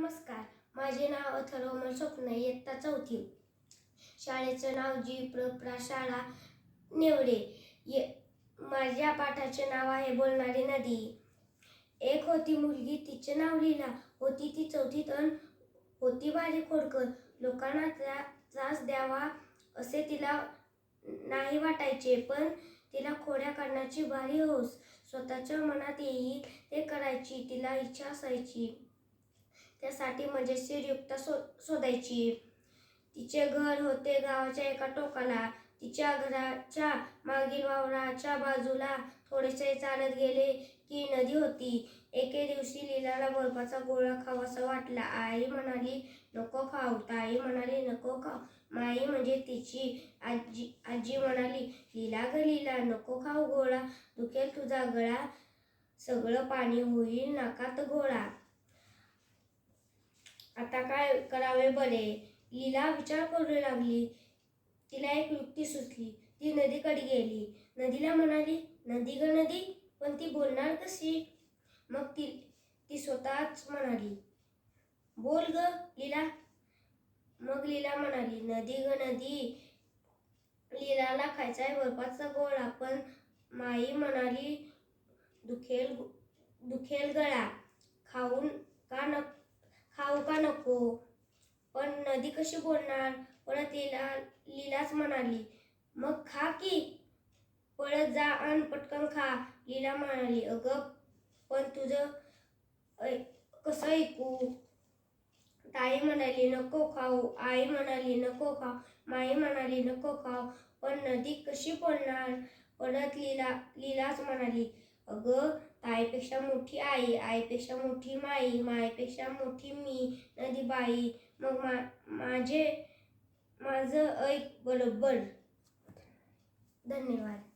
नमस्कार. माझे नाव अथर्वमल स्वप्न इयत्ता चौथी. शाळेचं नाव जी प्र प्रशाळा निवडे. ये माझ्या पाठाचे नाव आहे बोलणारी नदी. एक होती मुलगी तिचे नाव लीला. होती ती चौथीत अन होती बारी खोडकर. लोकांना त्रास द्यावा असे तिला नाही वाटायचे पण तिला खोड्या काढण्याची भारी होस. स्वतःच्या मनात येईल ते करायची तिला इच्छा असायची. त्यासाठी म्हणजे मजेशीर युक्त शो शोधायची. तिचे घर होते गावाच्या एका टोकाला. तिच्या घराच्या मागील वावराच्या बाजूला थोडेसे चालत गेले की नदी होती. एके दिवशी लीलाला बर्फाचा गोळा खावासा वाटला. आई म्हणाली नको खाऊ. ताई म्हणाली नको खाऊ. माई म्हणजे तिची आजी आजी म्हणाली लिला ग लिला नको खाऊ गोळा. दुखेल तुझा गळा. सगळं पाणी होईल नाकात गोळा. आता काय करावे बरे? लीला विचार करू लागली. तिला एक युक्ती सुचली. ती नदीकडे गेली. नदीला म्हणाली नदी ग नदी पण ती बोलणार कशी? मग ती ती स्वतःच म्हणाली बोल ग लीला. मग लीला म्हणाली नदी ग नदी लीलाला खायचा आहे बर्फाचा गोळा पण माई म्हणाली दुखेल दुखेल गळा. खाऊन का न खाऊ का नको पण नदी कशी बोलणार? परत लीला लीलाच म्हणाली. मग खा की. पळत जा आणि पटकन खा लीला म्हणाली. अगं पण तुझं कसं ऐकू? ताई म्हणाली नको खाऊ. आई म्हणाली नको खाऊ. माई म्हणाली नको खाऊ. पण नदी कशी बोलणार? परत लीला लीलाच म्हणाली. अगं ताईपेक्षा मोठी आई आईपेक्षा मोठी माई माईपेक्षा मोठी मी नदी बाई मग मा माझे माझं ऐक बरोबर. धन्यवाद.